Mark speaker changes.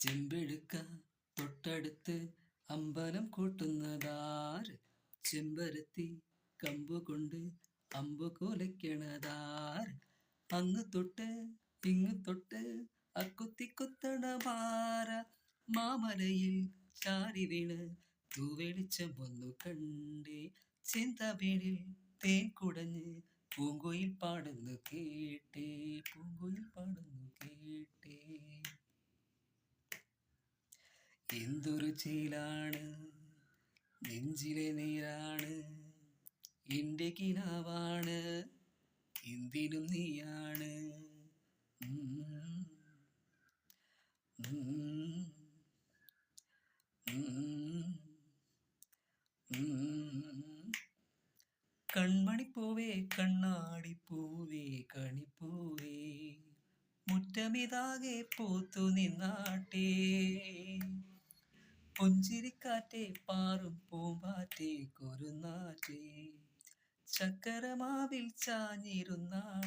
Speaker 1: ചെമ്പെടുക്ക തൊട്ടടുത്ത് അമ്പലം കൂട്ടുന്നതാര്? ചെമ്പരത്തി കമ്പുകൊണ്ട് അമ്പു കൊലയ്ക്കണതാർ അങ്ങ് തൊട്ട് ഇങ്ങ് തൊട്ട് അക്കുത്തി കുത്തണ മാമലയിൽ ചാരി വീണ് തൂവെളിച്ചം ഒന്നു കണ്ടേ. ചിന്തമിഴിൽ തേൻ കുടഞ്ഞ് പൂങ്കോയിൽ പാടുന്നു കേട്ടേ പൂങ്കുയിൽ പാടുന്നു കേട്ടേ ചേലാണ് നെഞ്ചിലെ നീരാണ് എന്റെ കിനാവാണ് എന്തിനും നീയാണ്. കൺമണിപ്പൂവേ കണ്ണാടിപ്പൂവേ കണിപ്പൂവേ മുറ്റമിതാകെ പൂത്തു നിന്നാട്ടേ പുഞ്ചിരിക്കാറ്റേ പാറും പൂമ്പാറ്റേ കുരുന്നാറ്റേ. ചക്കരമാവിൽ ചാഞ്ഞിരുന്നാൾ